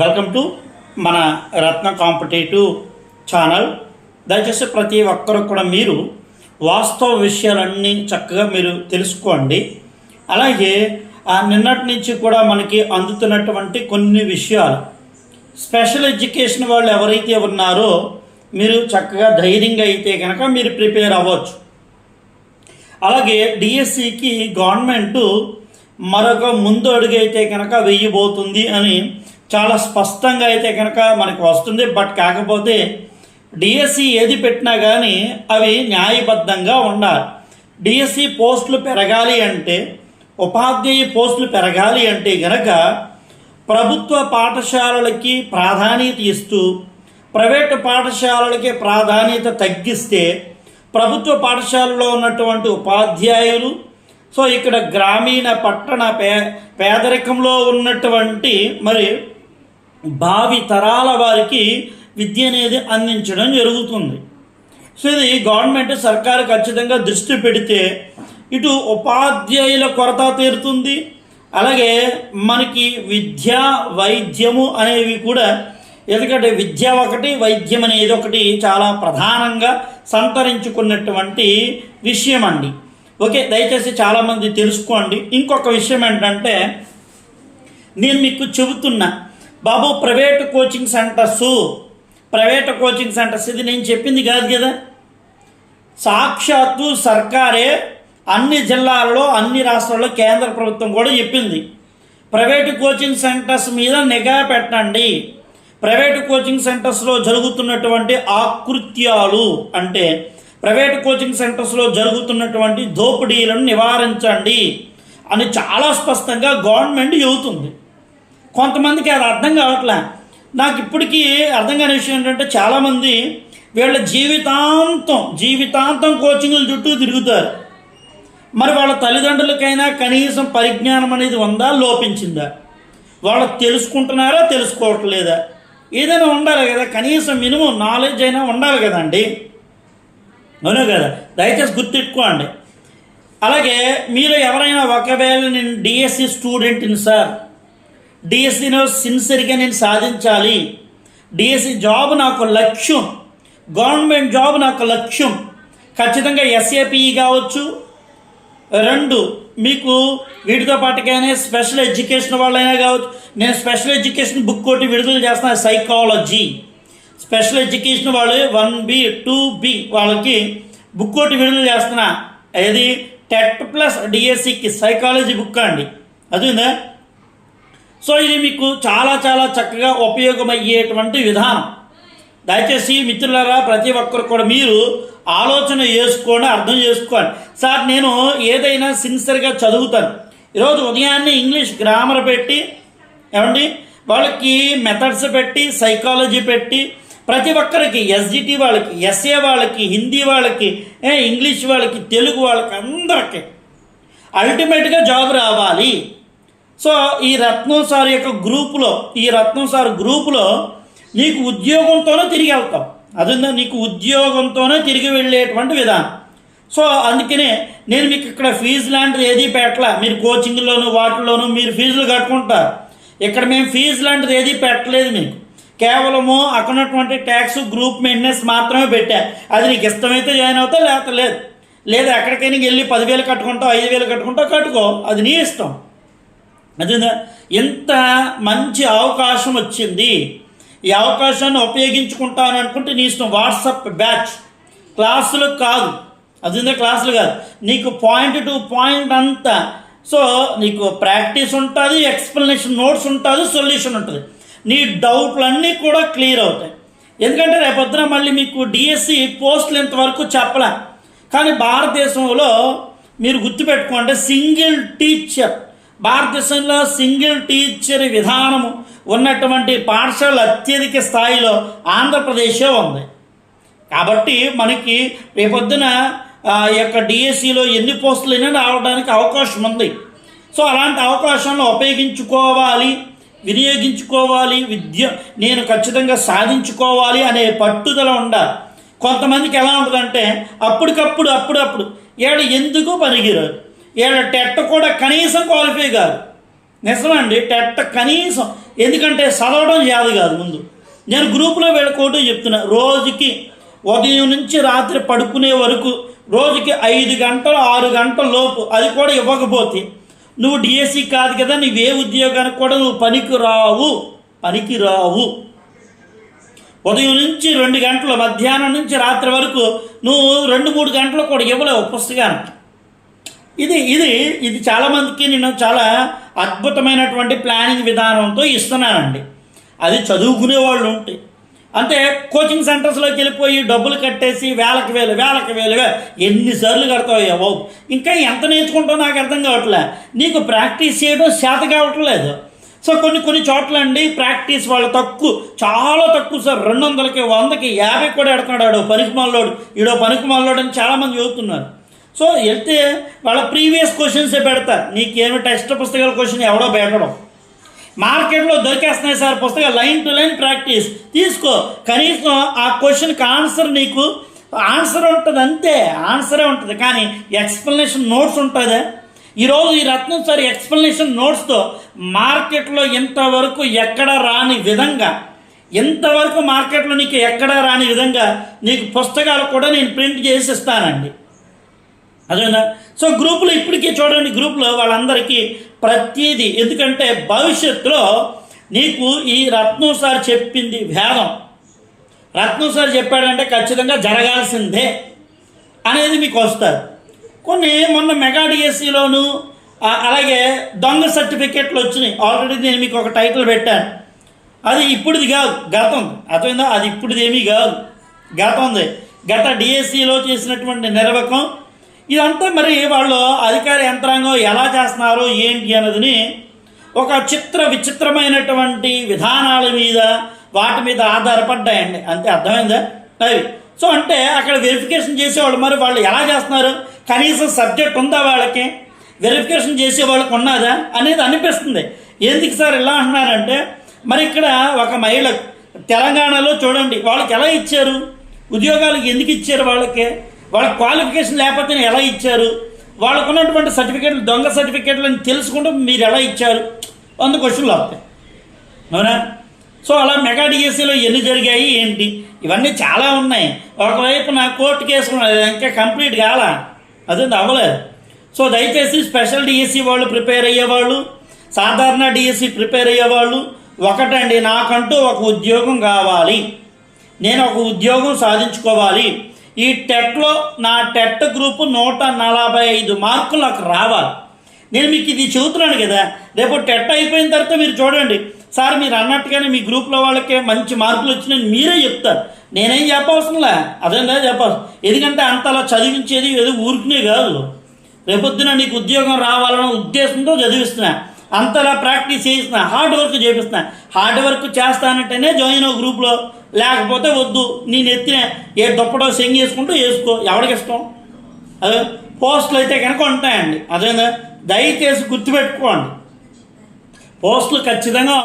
Welcome to మన రత్న competitive channel. దయచేసి ప్రతి ఒక్కరు కూడా మీరు వాస్తవ విషయాలన్నీ చక్కగా మీరు తెలుసుకోండి. అలాగే ఆ నిన్నటి నుంచి కూడా మనకి అందుతున్నటువంటి కొన్ని విషయాలు. స్పెషల్ ఎడ్యుకేషన్ వాళ్ళు ఎవరైతే ఉన్నారో మీరు చక్కగా ధైర్యంగా అయితే కనుక మీరు ప్రిపేర్ అవ్వచ్చు. అలాగే డిఎస్సికి గవర్నమెంట్ మరొక ముందు అడుగైతే కనుక వెయ్యబోతుంది అని చాలా స్పష్టంగా అయితే కనుక మనకు వస్తుంది. బట్ కాకపోతే డిఎస్సి ఏది పెట్టినా కానీ అవి న్యాయబద్ధంగా ఉండాలి. డిఎస్సి పోస్టులు పెరగాలి అంటే ఉపాధ్యాయ పోస్టులు పెరగాలి అంటే కనుక ప్రభుత్వ పాఠశాలలకి ప్రాధాన్యత ఇస్తూ ప్రైవేటు పాఠశాలలకి ప్రాధాన్యత తగ్గిస్తే ప్రభుత్వ పాఠశాలలో ఉన్నటువంటి ఉపాధ్యాయులు సో ఇక్కడ గ్రామీణ పట్టణ పే పేదరికంలో ఉన్నటువంటి మరి భావి తరాల వారికి విద్య అనేది అందించడం జరుగుతుంది. సో ఇది గవర్నమెంట్ సర్కారు ఖచ్చితంగా దృష్టి పెడితే ఇటు ఉపాధ్యాయుల కొరత తీరుతుంది. అలాగే మనకి విద్య వైద్యము అనేవి కూడా ఎందుకంటే విద్య ఒకటి వైద్యం అనేది ఒకటి చాలా ప్రధానంగా సంతరించుకున్నటువంటి విషయం అండి ఓకే దయచేసి చాలామంది తెలుసుకోండి. ఇంకొక విషయం ఏంటంటే నేను మీకు చెబుతున్నా బాబు private coaching centres. Private coaching centres ఇది నేను చెప్పింది కాదు కదా. సాక్షాత్తు సర్కారే అన్ని జిల్లాల్లో అన్ని రాష్ట్రాల్లో కేంద్ర ప్రభుత్వం కూడా చెప్పింది. ప్రైవేటు కోచింగ్ సెంటర్స్ మీద నిఘా పెట్టండి. ప్రైవేటు కోచింగ్ సెంటర్స్లో జరుగుతున్నటువంటి ఆకృత్యాలు అంటే ప్రైవేట్ కోచింగ్ సెంటర్స్లో జరుగుతున్నటువంటి దోపిడీలను నివారించండి అని చాలా స్పష్టంగా గవర్నమెంట్ చెబుతుంది. కొంతమందికి అది అర్థం కావట్లే. నాకు ఇప్పటికీ అర్థం కాని విషయం ఏంటంటే చాలామంది వీళ్ళ జీవితాంతం జీవితాంతం కోచింగ్ల చుట్టూ తిరుగుతారు. మరి వాళ్ళ తల్లిదండ్రులకైనా కనీసం పరిజ్ఞానం అనేది ఉందా? లోపించిందా? వాళ్ళు తెలుసుకుంటున్నారా? తెలుసుకోవట్లేదా? ఏదైనా ఉండాలి కదా? కనీసం మినిమం నాలెడ్జ్ అయినా ఉండాలి కదండి. అవును కదా? దయచేసి గుర్తెట్టుకోండి అలాగే మీరు ఎవరైనా ఒకవేళ నేను డిఎస్సి స్టూడెంట్ని సార్ డిఎస్సిలో సిన్సియర్గా నేను సాధించాలి. డిఎస్సి జాబ్ నాకు లక్ష్యం. గవర్నమెంట్ జాబ్ నాకు లక్ష్యం. ఖచ్చితంగా ఎస్ఏపిఈ కావచ్చు. రెండు మీకు వీటితో పాటుగానే స్పెషల్ ఎడ్యుకేషన్ వాళ్ళైనా కావచ్చు. నేను స్పెషల్ ఎడ్యుకేషన్ బుక్ ఒకటి విడుదల చేస్తున్నా సైకాలజీ స్పెషల్ ఎడ్యుకేషన్ వాళ్ళు వన్ బి టూ బి వాళ్ళకి బుక్ ఒకటి విడుదల చేస్తున్నా ఏది? టెట్ ప్లస్ డిఎస్సికి సైకాలజీ బుక్ అండి. అది సో ఇది మీకు చాలా చాలా చక్కగా ఉపయోగమయ్యేటువంటి విధానం. దయచేసి మిత్రులారా ప్రతి ఒక్కరు కూడా మీరు ఆలోచన చేసుకోండి అర్థం చేసుకోండి. సార్ నేను ఏదైనా సిన్సియర్గా చదువుతాను. ఈరోజు ఉదయాన్నే ఇంగ్లీష్ గ్రామర్ పెట్టి ఏమండి? వాళ్ళకి మెథడ్స్ పెట్టి సైకాలజీ పెట్టి ప్రతి ఒక్కరికి ఎస్జిటి వాళ్ళకి ఎస్ఏ వాళ్ళకి హిందీ వాళ్ళకి ఇంగ్లీష్ వాళ్ళకి తెలుగు వాళ్ళకి అందరికీ అల్టిమేట్గా జాబ్ రావాలి. సో ఈ రత్నం సార్ యొక్క గ్రూపులో ఈ రత్నం సార్ గ్రూపులో నీకు ఉద్యోగంతోనే తిరిగి వెళ్తాం. అదిందా నీకు ఉద్యోగంతోనే తిరిగి వెళ్ళేటువంటి విధానం. సో అందుకనే నేను మీకు ఇక్కడ ఫీజు లాంటిది ఏది పెట్టలా. మీరు కోచింగ్లోను వాటిల్లోనూ మీరు ఫీజులు కట్టుకుంటారు. ఇక్కడ మేము ఫీజు లాంటిది ఏది పెట్టలేదు మీకు. కేవలము అక్కడ ఉన్నటువంటి ట్యాక్స్ గ్రూప్ మెయింటెనెన్స్ మాత్రమే పెట్టా. అది నీకు ఇష్టమైతే జాయిన్ అవుతా లేకపోతే లేదు. లేదా ఎక్కడికైనా వెళ్ళి పదివేలు కట్టుకుంటావు ఐదు వేలు కట్టుకుంటావు కట్టుకో. అది నీ ఇష్టం. అదేనా ఎంత మంచి అవకాశం వచ్చింది ఈ అవకాశాన్ని ఉపయోగించుకుంటాను అనుకుంటే నీ ఇష్టం వాట్సప్ బ్యాచ్. క్లాసులు కాదు. అదేందా క్లాసులు కాదు. నీకు పాయింట్ టు పాయింట్ అంతా. సో నీకు ప్రాక్టీస్ ఉంటుంది ఎక్స్ప్లెనేషన్ నోట్స్ ఉంటుంది సొల్యూషన్ ఉంటుంది. నీ డౌట్లన్నీ కూడా క్లియర్ అవుతాయి. ఎందుకంటే రేపొద్దున మళ్ళీ మీకు డిఎస్సి పోస్టులు ఇంతవరకు చెప్పలే. కానీ భారతదేశంలో మీరు గుర్తుపెట్టుకోండి సింగిల్ టీచర్ భారతదేశంలో సింగిల్ టీచర్ విధానము ఉన్నటువంటి పాఠశాలలు అత్యధిక స్థాయిలో ఆంధ్రప్రదేశే ఉంది. కాబట్టి మనకి రేపొద్దున ఆ యొక్క డిఎస్సిలో ఎన్ని పోస్టులైనా రావడానికి అవకాశం ఉంది. సో అలాంటి అవకాశాలను ఉపయోగించుకోవాలి వినియోగించుకోవాలి విద్య నేను ఖచ్చితంగా సాధించుకోవాలి అనే పట్టుదల ఉండాలి. కొంతమందికి ఎలా ఉంటుందంటే అప్పటికప్పుడు అప్పుడప్పుడు ఏడు ఎందుకు పనికిరారు? వీళ్ళ టెట్ కూడా కనీసం క్వాలిఫై కాదు. నిజమండి టెట్ కనీసం. ఎందుకంటే చదవడం యాదు కాదు ముందు. నేను గ్రూపులో వెళ్ళకోవటం చెప్తున్నా రోజుకి ఉదయం నుంచి రాత్రి పడుకునే వరకు రోజుకి ఐదు గంటలు ఆరు గంటల లోపు అది కూడా ఇవ్వకపోతే నువ్వు డిఎస్సి కాదు కదా నువ్వే ఉద్యోగానికి కూడా నువ్వు పనికి రావు పనికి రావు ఉదయం నుంచి రెండు గంటలు మధ్యాహ్నం నుంచి రాత్రి వరకు నువ్వు రెండు మూడు గంటలు కూడా ఇవ్వలేవు పుస్తకానికి. ఇది ఇది ఇది చాలామందికి నేను చాలా అద్భుతమైనటువంటి ప్లానింగ్ విధానంతో ఇస్తున్నానండి. అది చదువుకునే వాళ్ళు ఉంటే. అంటే కోచింగ్ సెంటర్స్లోకి వెళ్ళిపోయి డబ్బులు కట్టేసి వేలకు వేలు వేలకు వేలు ఎన్నిసార్లు కడతావు బాబు? ఇంకా ఎంత నేర్చుకుంటావు నాకు అర్థం కావట్లే. నీకు ప్రాక్టీస్ చేయడం శాత కావట్లేదు సో కొన్ని కొన్ని చోట్ల అండి ప్రాక్టీస్ వాళ్ళు తక్కువ చాలా తక్కువ సార్. రెండు వందలకి వందకి యాభై కూడా ఎడుతున్నాడు ఆడో పనికి మల్లోడు ఈడో పనికి మల్లోడు అని చాలామంది చదువుతున్నారు సో వెళ్తే వాళ్ళ ప్రీవియస్ క్వశ్చన్సే పెడతారు. నీకేమి టెక్స్ట్ పుస్తకాల క్వశ్చన్ ఎవడో పెట్టడం. మార్కెట్లో దొరికేస్తున్నాయి సార్ పుస్తకాలు. Line to line practice. తీసుకో. కనీసం ఆ క్వశ్చన్కి ఆన్సర్ నీకు ఆన్సర్ ఉంటుంది అంతే. ఆన్సరే ఉంటుంది. కానీ ఎక్స్ప్లెనేషన్ నోట్స్ ఉంటుందా. ఈరోజు ఈ రత్నం సార్ ఎక్స్ప్లెనేషన్ నోట్స్తో మార్కెట్లో ఇంతవరకు ఎక్కడ రాని విధంగా ఇంతవరకు మార్కెట్లో నీకు ఎక్కడ రాని విధంగా నీకు పుస్తకాలు కూడా నేను ప్రింట్ చేసి ఇస్తానండి. అదేనా సో గ్రూపులో ఇప్పటికీ చూడండి గ్రూపులో వాళ్ళందరికీ ప్రతిదీ. ఎందుకంటే భవిష్యత్తులో నీకు ఈ రత్నం సార్ చెప్పింది వేదం. రత్నం సార్ చెప్పాడంటే ఖచ్చితంగా జరగాల్సిందే అనేది మీకు వస్తారు. కొన్ని మొన్న మెగా డిఎస్సిలోను అలాగే దొంగ సర్టిఫికెట్లు వచ్చినాయి. ఆల్రెడీ నేను మీకు ఒక టైటిల్ పెట్టాను. అది ఇప్పుడుది కాదు గతం. అర్థమైందా? అది ఇప్పుడుది ఏమీ కాదు. గతంది గత డిఎస్సిలో చేసినటువంటి నిర్వకం ఇదంతా మరి వాళ్ళు అధికార యంత్రాంగం ఎలా చేస్తున్నారు ఏంటి అన్నదిని ఒక చిత్ర విచిత్రమైనటువంటి విధానాల మీద వాటి మీద ఆధారపడ్డాయండి. అంతే అర్థమైందా? అవి సో అంటే అక్కడ వెరిఫికేషన్ చేసేవాళ్ళు మరి వాళ్ళు ఎలా చేస్తున్నారు? కనీసం సబ్జెక్ట్ ఉందా వాళ్ళకి? వెరిఫికేషన్ చేసే వాళ్ళకి ఉన్నదా? అనేది అనిపిస్తుంది. ఎందుకు సార్ ఇలా అంటున్నారంటే మరి ఇక్కడ ఒక మహిళ తెలంగాణలో చూడండి వాళ్ళకి ఎలా ఇచ్చారు? ఉద్యోగాలకు ఎందుకు ఇచ్చారు వాళ్ళకి? వాళ్ళ క్వాలిఫికేషన్ లేకపోతే ఎలా ఇచ్చారు? వాళ్ళకు ఉన్నటువంటి సర్టిఫికేట్లు దొంగ సర్టిఫికేట్లు అని తెలుసుకుంటూ మీరు ఎలా ఇచ్చారు? వంద క్వశ్చన్లు వస్తాయి. అవునా? సో అలా మెగా డిఎస్సీలో ఎన్ని జరిగాయి ఏంటి? ఇవన్నీ చాలా ఉన్నాయి. ఒకవైపు నా కోర్టు కేసు అది ఇంకా కంప్లీట్ కాల? అది అవ్వలేదు. సో దయచేసి స్పెషల్ డిఎస్సి వాళ్ళు ప్రిపేర్ అయ్యేవాళ్ళు సాధారణ డిఎస్సి ప్రిపేర్ అయ్యేవాళ్ళు ఒకటండి నాకంటూ ఒక ఉద్యోగం కావాలి. నేను ఒక ఉద్యోగం సాధించుకోవాలి. ఈ టెట్లో నా టెట్ గ్రూపు నూట నలభై ఐదు మార్కులు నాకు రావాలి. నేను మీకు ఇది చెబుతున్నాను కదా రేపు టెట్ అయిపోయిన తర్వాత మీరు చూడండి. సార్ మీరు అన్నట్టుగానే మీ గ్రూప్లో వాళ్ళకి మంచి మార్కులు వచ్చినాయని మీరే చెప్తారు. నేనేం చెప్పవలసినలే అదేం లేదు చెప్పవచ్చు ఎందుకంటే అంతలా చదివించేది ఏదో ఊరికనే కాదు. రేపొద్దున నీకు ఉద్యోగం రావాలన్న ఉద్దేశంతో చదివిస్తున్నా. అంతలా ప్రాక్టీస్ చేసిన హార్డ్ వర్క్ చేపిస్తున్నా. హార్డ్ వర్క్ చేస్తానంటేనే జాయిన్ అవ్వ గ్రూప్లో. లేకపోతే వద్దు. నేను ఎత్తిన ఏ దుప్పటో సెంగ్ చేసుకుంటూ వేసుకో. ఎవరికి ఇష్టం? అదే పోస్టులు అయితే కనుక ఉంటాయండి. అదేనా దయచేసి గుర్తుపెట్టుకోండి. పోస్టులు ఖచ్చితంగా